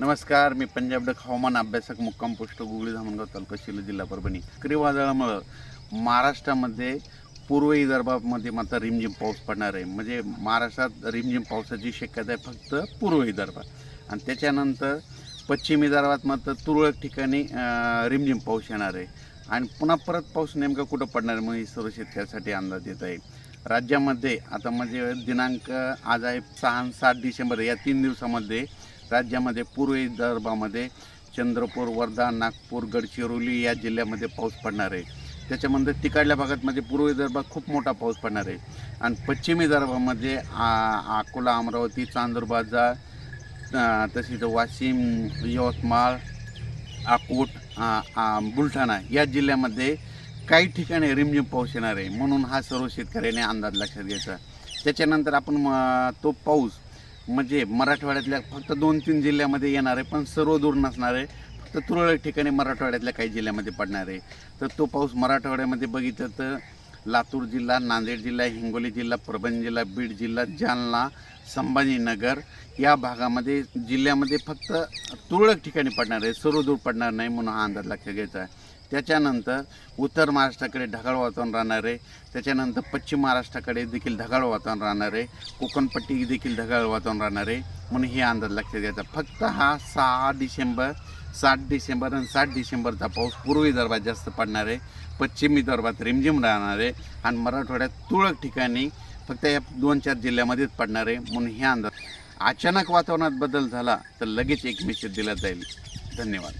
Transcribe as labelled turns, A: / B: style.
A: नमस्कार मी पंजाब डक हवामान अभ्यासक मुक्काम पोस्ट गुगळी धामणगाव तालुका शिलो जिल्हा परभणी. चक्रीवादळामुळं महाराष्ट्रामध्ये पूर्व विदर्भामध्ये मात्र रिमझिम पाऊस पडणार आहे. म्हणजे महाराष्ट्रात रिमझिम पावसाची शक्यता आहे फक्त पूर्व विदर्भात. आणि त्याच्यानंतर पश्चिम विदर्भात मात्र तुरळक ठिकाणी रिमझिम पाऊस येणार आहे. आणि पुन्हा परत पाऊस नेमका कुठं पडणार आहे म्हणून ही सर्व शेतकऱ्यासाठी अंदाज येत आहे. राज्यामध्ये आता म्हणजे दिनांक आज आहे सहा सात डिसेंबर या तीन दिवसामध्ये राज्यामध्ये पूर्व विदर्भामध्ये चंद्रपूर वर्धा नागपूर गडचिरोली या जिल्ह्यामध्ये पाऊस पडणार आहे. त्याच्यामध्ये तिकडल्या भागात म्हणजे पूर्व विदर्भात खूप मोठा पाऊस पडणार आहे. आणि पश्चिम विदर्भामध्ये आ- अकोला अमरावती चांदूरबाजार तसेच वाशिम यवतमाळ अकोट बुलढाणा या जिल्ह्यामध्ये काही ठिकाणी रिमझिम पाऊस येणार आहे. म्हणून हा सर्व शेतकऱ्याने अंदाज लक्षात घ्यायचा. त्याच्यानंतर आपण म- तो पाऊस म्हणजे मराठवाड्यातल्या फक्त दोन तीन जिल्ह्यामध्ये येणार आहे पण सर्व दूर नसणार आहे फक्त तुरळक ठिकाणी मराठवाड्यातल्या काही जिल्ह्यामध्ये पडणार आहे. तर तो पाऊस मराठवाड्यामध्ये बघितलं तर लातूर जिल्हा नांदेड जिल्हा हिंगोली जिल्हा परभणी जिल्हा बीड जिल्हा जालना संभाजीनगर या भागामध्ये जिल्ह्यामध्ये फक्त तुरळक ठिकाणी पडणार आहे. सर्व दूर पडणार नाही म्हणून हा अंदाज लक्षात घ्यायचा आहे. त्याच्यानंतर उत्तर महाराष्ट्राकडे ढगाळ वातावरण राहणार आहे. त्याच्यानंतर पश्चिम महाराष्ट्राकडे देखील ढगाळ वातावरण राहणार आहे. कोकणपट्टी देखील ढगाळ वातावरण राहणार आहे. म्हणून हे अंदाज लक्षात घ्यायचा. फक्त हा सहा डिसेंबर सात डिसेंबर आणि सात डिसेंबरचा पाऊस पूर्व विदर्भात जास्त पडणार आहे. पश्चिम विदर्भात रिमझिम राहणार आहे. आणि मराठवाड्यात तुरळक ठिकाणी फक्त या दोन चार जिल्ह्यामध्येच पडणार आहे. म्हणून हे अंदाज अचानक वातावरणात बदल झाला तर लगेच एक मेसेज दिला जाईल. धन्यवाद.